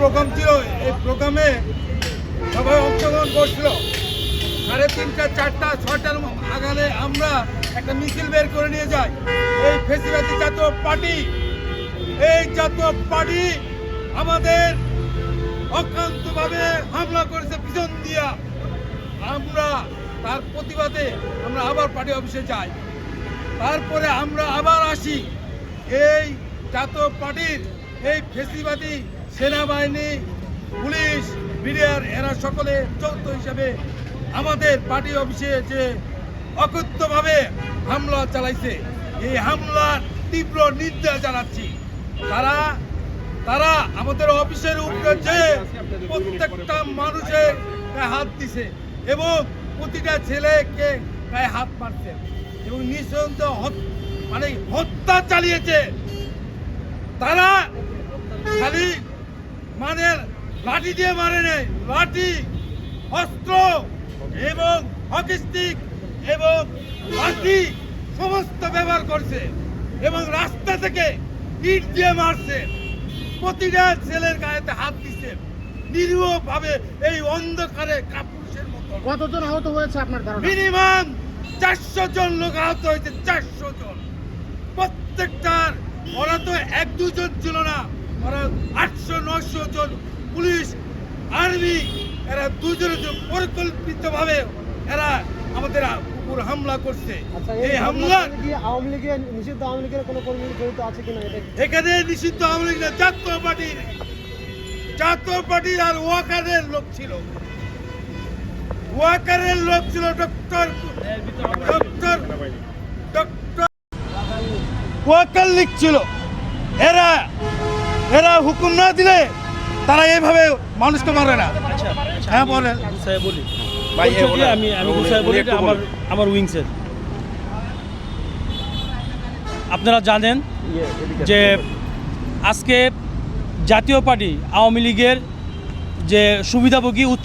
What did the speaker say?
Programme ছিল, এই প্রোগ্রামে সবাই অংশগ্রহণ করছিল। সাড়ে তিনটা, চারটা ছটার আগালে আমরা একটা মিছিল বের করে নিয়ে যাই। এই ফেসিবাদী জাতীয় পার্টি, এই জাতীয় পার্টি আমাদের অক্রান্তভাবে হামলা করেছে পিছন দিয়া। আমরা তার প্রতিবাদে আমরা আবার পার্টি অফিসে যাই। তারপরে আমরা আবার আসি। এই জাতীয় পার্টির, এই ফেসিবাদী সেনাবাহিনী, পুলিশ মিডিয়ার এরা সকলে যৌথ হিসাবে আমাদের পার্টি অফিসে যে অকথ্যভাবে হামলা চালাইছে, এই হামলার তীব্র নিন্দা জানাচ্ছি। তারা তারা আমাদের অফিসের উপরে যে প্রত্যেকটা মানুষের হাত দিছে এবং প্রতিটা ছেলেকে গায়ে হাত মারছে এবং নিঃসন্দেহ হত- মানে হত্যা চালিয়েছে। তারা খালি মানে লাঠি দিয়ে মারে নেই। লাঠি অস্ত্র এবং হকি স্টিক এবং লাঠি সমস্ত ব্যবহার করছে এবং রাস্তা থেকে ইট দিয়ে মারছে। প্রতিটা ছেলের গায়েতে হাত দিচ্ছে নিরীহ ভাবে এই অন্ধকারে কাপুরুষের মতো। কতজন আহত হয়েছে আপনার ধারণা? মিনিমাম চারশো জন লোক আহত হয়েছে চারশো জন। প্রত্যেকটার ওরা তো এক দুজন ছিল না। ওরা আটশো নশো জন পুলিশ আর্মি এরা দুজনে পরিকল্পিত ভাবে এরা আমাদের উপর হামলা করছে। আচ্ছা এই হামলা আওয়ামী লীগের নিষিদ্ধ আওয়ামী লীগের কোনো কর্মী জড়িত আছে কিনা? এখানে নিষিদ্ধ আওয়ামী লীগ জাতীয় পার্টির। জাতীয় পার্টির আর ওয়াকারের লোক ছিল। ওয়াকারের লোক ছিল doctor doctor doctor Walker league ছিল। এরা এরা হুকুম না দিলে তারা এইভাবে মানুষকে মারে না। হ্যাঁ বলেন। বলি আমি বলি আমার আমার উইংসের আপনারা জানেন যে আজকে জাতীয় পার্টি আওয়ামী লীগের যে সুবিধাভোগী উচ্চ